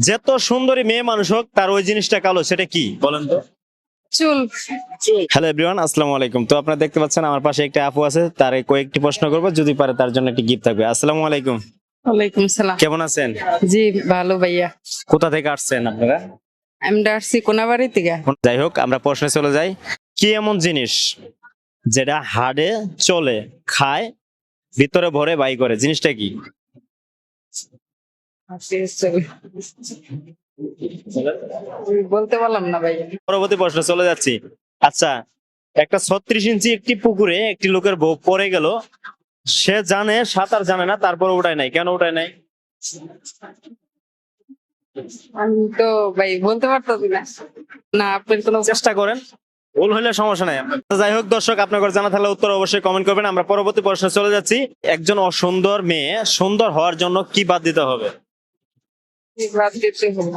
যত সুন্দরী মেয়ে মানুষ হোক তার ওই জিনিসটা কালো সেটা কি? বলেন তো। চুল। হ্যালো এভরিওয়ান আসসালামু আলাইকুম। তো আপনারা দেখতে পাচ্ছেন আমার পাশে একটা আপু আছে তার কয়েকটি প্রশ্ন করব যদি পারে তার জন্য একটি গিফট থাকবে। আসসালামু আলাইকুম। ওয়ালাইকুম সালাম। কেমন আছেন? জি ভালো ভাইয়া। কোথা থেকে আসছেন আপনারা? আমি ডারছি কোনাবাড়ি থেকে। যাই হোক আমরা প্রশ্নে চলে যাই। কি এমন জিনিস যেটা হাড়ে চলে খায় ভিতরে ভরে বাই করে? জিনিসটা কি? বলতে পারলাম না ভাইয়া পরবর্তী প্রশ্ন চলে যাচ্ছি। আচ্ছা একটা ছত্রিশ ইঞ্চি একটি পুকুরে একটি লোকের বউ পড়ে গেল। সে জানে সাঁতার জানে না তারপর ওটাই নাই। কেন ওটাই নাই? আমি তো ভাই বলতে পারতাম না। না আপনার কোনো চেষ্টা করেন। ভুল হলে সমস্যা নাই। যাই হোক দর্শক আপনার জানা থাকলে উত্তর অবশ্যই কমেন্ট করবেন। আমরা পরবর্তী প্রশ্নে চলে যাচ্ছি। একজন অসুন্দর মেয়ে সুন্দর হওয়ার জন্য কি বাদ দিতে হবে? বাদ দিতে হবে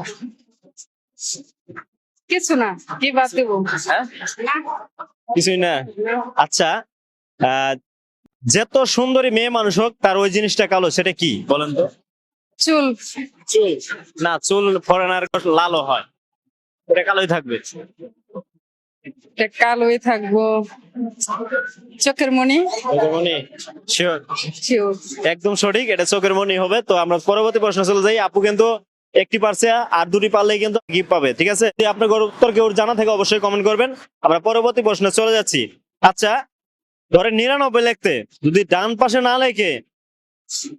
কিছু না কি বাদ দেব হ্যাঁ? কিছুই না। আচ্ছা যত সুন্দরী মেয়ে মানুষ হোক তার ওই জিনিসটা কালো সেটা কি? বলেন তো। চুল। না চুল ফরেনার লালও হয়। এটা কালোই থাকবে। কালোই থাকব। চোখের মনি মনি একদম সঠিক এটা চোখের মনি হবে। তো আমরা পরবর্তী প্রশ্ন চলে যাই। আপু কিন্তু একটি পারছে আর দুটি পারলেই কিন্তু গিফট পাবে ঠিক আছে? যদি আপনার উত্তর কেউ জানা থাকে অবশ্যই কমেন্ট করবেন। আমরা পরবর্তী প্রশ্নে চলে যাচ্ছি। আচ্ছা ধরে নিরানব্বই লিখতে যদি ডান পাশে না লেখে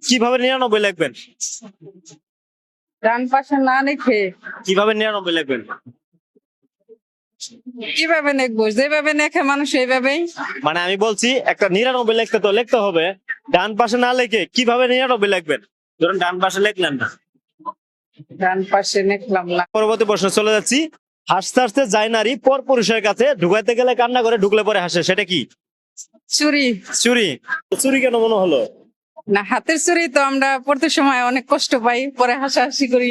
কীভাবে নিরানব্বই লিখবেন? ডান পাশে না লিখে? কীভাবে নিরানব্বই লিখবেন? কীভাবে লিখব? যেভাবে লেখে মানুষ এইভাবেই মানে আমি বলছি একটা নিরানব্বই লিখতে তো লিখতে হবে। ডান পাশে না লেখে কীভাবে নিরানব্বই লিখবেন? ধরুন ডান পাশে লিখলেন না। ডান পাশে লিখলাম না। পরবর্তী প্রশ্ন চলে যাচ্ছি। হাসতে হাসতে যায় নারী পর পুরুষের কাছে ঢুকাইতে গেলে কান্না করে ঢুকলে পরে হাসে সেটা কি? চুরি। চুরি। চুরি কেন মনে হলো? না হাতের চুরি তো আমরা পড়তে সময় অনেক কষ্ট পাই পরে হাসাহাসি করি।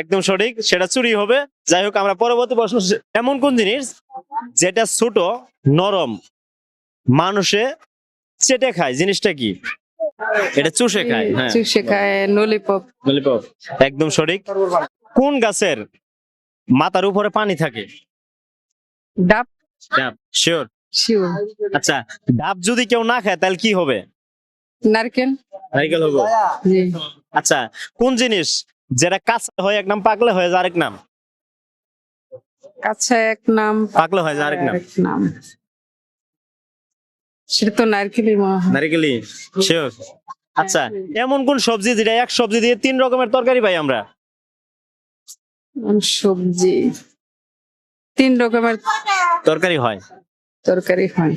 একদম সঠিক সেটা চুরি হবে। যাই হোক আমরা পরবর্তী প্রশ্ন এমন কোন জিনিস যেটা ছোট নরম মানুষে চেটে খায়? জিনিসটা কি? এটা চুষে খায় হ্যাঁ। চুষে খায় ললিপপ ললিপপ একদম সঠিক। কোন গাছের মাথার উপরে পানি থাকে? ডাব। ডাব শিওর শিওর আচ্ছা ডাব যদি কেউ না খায় তাহলে কি হবে? নারকেল। নারিকেল হবে। জি। আচ্ছা কোন জিনিস যেটা কাঁচা হয় এক নাম পাকলে হয়ে আরেক নাম? কাছে এক নাম পাকলে হয়ে যায় আরেক নাম। আরেক নাম। সেটা তো নারকেলই মনে হয় শিওর আচ্ছা এমন কোন সবজি যেটা এক সবজি দিয়ে তিন রকমের তরকারি পাই আমরা? সবজি। তিন রকমের তরকারি হয়। তরকারি হয়।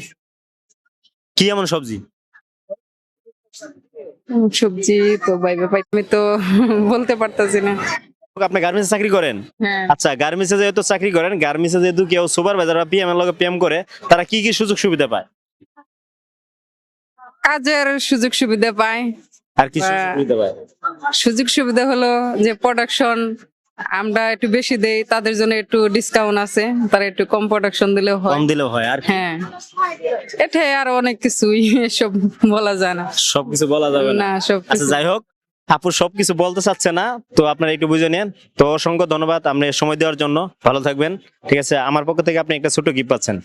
কি এমন সবজি? সবজি তো বাইবে পাই আমি তো বলতে পারতাছি না। আপনি গার্মেন্টস চাকরি করেন? হ্যাঁ। আচ্ছা গার্মেন্টসে যেহেতু চাকরি করেন গার্মেন্টসে যেহেতু কেউ সুপারভাইজার বা পিএম এর লগে পিএম করে তারা কি কি সুযোগ সুবিধা পায়? কাজের সুযোগ সুবিধা পায়। আর কি সুযোগ সুবিধা পায়? সুযোগ সুবিধা হলো যে প্রোডাকশন আমরা একটু বেশি দেই তাদের জন্য একটু ডিসকাউন্ট আছে তারা একটু কম প্রোডাকশন দিলেও হয়। কম দিলেও হয় আর হ্যাঁ। এটাই আর অনেক কিছুই সব বলা যায় না। সবকিছু বলা যাবে না। না সব আচ্ছা যাই হোক আপু সবকিছু বলতে চাচ্ছে না তো আপনারা একটু বুঝে নেন। তো অসংখ্য ধন্যবাদ আপনি সময় দেওয়ার জন্য। ভালো থাকবেন। ঠিক আছে আমার পক্ষ থেকে আপনি একটা ছোট গিফট পাচ্ছেন।